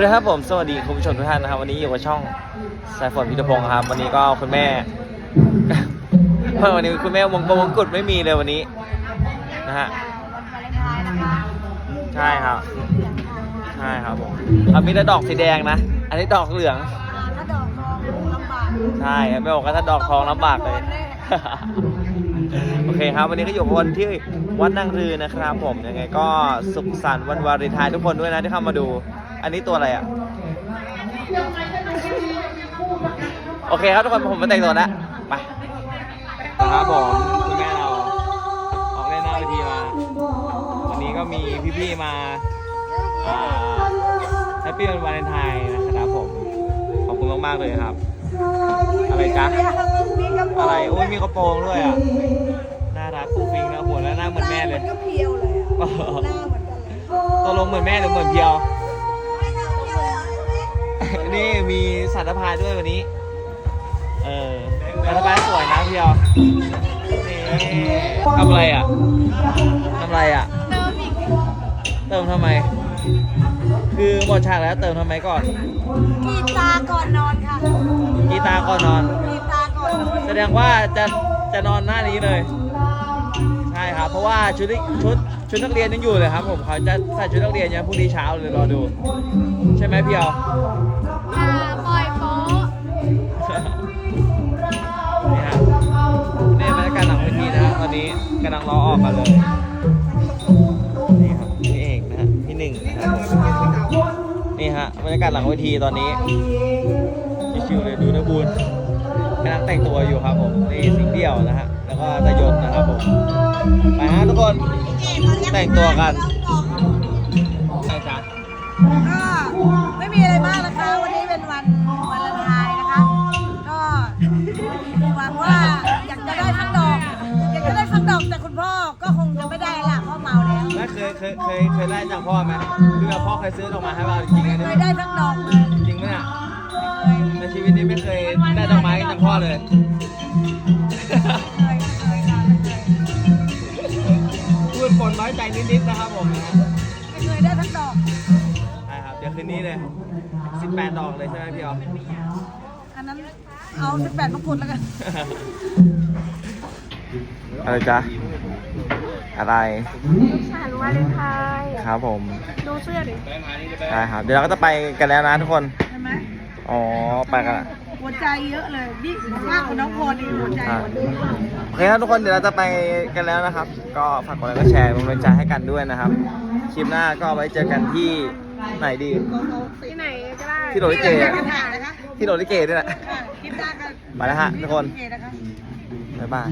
วัสดีครับผมสวัสดีคุณผู้ชมทุกท่านนะครับ วันนี้อยู่กับช่องสายฝนพิทพงศ์ครับ วันนี้ก็คุณแม่วันนี้คุณแม่วงประวงกุฎไม่มีเลยวันนี้นะฮะวันวาเลนไทน์นะคะใช่ครับใช่ครับผมเอามีแต่ดอกสีแดงนะ อันนี้ดอกเหลืองอ่าถ้าดอกทองลำบากใช่ครับไม่บอกว่าถ้าดอกทองลำบากเลยโอเคครับ วันนี้ก็อยู่กับวันที่วัดนางรือนะครับผมยังไงก็สุขสันต์วันวาเลนไทน์ทุกคนด้วยนะที่เข้ามาดู อันนี้ตัวอะไรอะ โอเคครับทุกคนผมมาแต่งตัวแล้วไปนะครับผมคุณแม่เรา ออกเล่นหน้าเวทีมา วันนี้ก็มีพี่ๆมาแฮปปี้วันวาเลนไทน์นะครับผม ขอบคุณมากๆเลยครับ อะไรจ๊ะมีกระโปรงอะไรโอ้ยมีกระโปรงด้วยอะ น่ารักฟุ้งฟิ้งนะหัวแล้วหน้าเหมือนแม่เลยก็เพียวเลยอะหน้าเหมือนกันเลยตกลงเหมือนแม่หรือเหมือนเพียว มีสัตว์พายด้วยวันนี้ เออสัตว์พายสวยนะเพียวนี่ทำอะไรอะทำอะไรอะเติมอีกเติมทำไม คือหมดฉากแล้วเติมทำไมก่อน กีตาร์ก่อนนอนค่ะ กีตาร์ก่อนนอน กีตาร์ก่อนนอน แสดงว่าจะจะนอนหน้านี้เลย ใช่ครับ เพราะว่าชุดที่ชุดชุดนักเรียนยังอยู่เลยครับผมเขาจะใส่ชุดนักเรียนยังพรุ่งนี้เช้าเลยรอดู ใช่ไหมพี่เอา นี่ฮะนี่บรรยากาศหลังเวทีนะฮะตอนนี้กำลังรอออกกันเลย นี่ครับพี่เอกนะฮะพี่หนึ่งนะครับนี่ฮะบรรยากาศหลังเวทีตอนนี้ชิวๆเลยดูนะบูนกำลังแต่งตัวอยู่ครับผมนี่สิงเดี่ยวนะฮะแล้วก็ตะยศนะครับผมไปฮะทุกคนแต่งตัวกันใช่จ้ะ งว่าอยากจะได้สักดอก อยากจะได้สักดอกแต่คุณพ่อก็คงจะไม่ได้ละเพราะเมาแล้วแล้วเคยเคยเคยเคยได้จากพ่อไหมคือแบบพ่อเคยซื้อดอกไม้ให้เราจริงๆอันเคนี้ยได้สักดอกเลยจริงไหมเนี่ยในชีวิตนี้ไม่เคยได้ดอกไม้จากพ่อเลยเคยเคยค่ะไม่เคยพูดปนน้อยใจนิดๆนะครับผมนะไม่เคยได้สักดอก ใช่ครับเดี๋ยวคืนนี้เลย 18 ดอกเลยใช่ไหมพี่อ๋อ อันนั้นเอา18มงกุฎแล้วกันอะไรจ๊ะ อะไรสารวาเลนไทน์ครับผม ดูเสื้อดิใช่ครับ เดี๋ยวเราก็จะไปกันแล้วนะทุกคนใช่ไหมอ๋อ ไปกันละหัวใจเยอะเลยนี่มากกว่าน้องพรอีกหัวใจอ่าโอเคครับทุกคน เดี๋ยวเราจะไปกันแล้วนะครับ ก็ฝากกดไลค์กดแชร์เป็นกำลังใจให้กันด้วยนะครับ คลิปหน้าก็ไว้เจอกันที่ไหนดี ที่ไหนก็ได้ ที่โรลิเกที่อะไหนก็ได้นะคะ ที่โรลิเกด้วยแหละ ค่ะคลิปหน้ากันไปแล้วฮะทุกคนโอเคนะคะบ๊ายบาย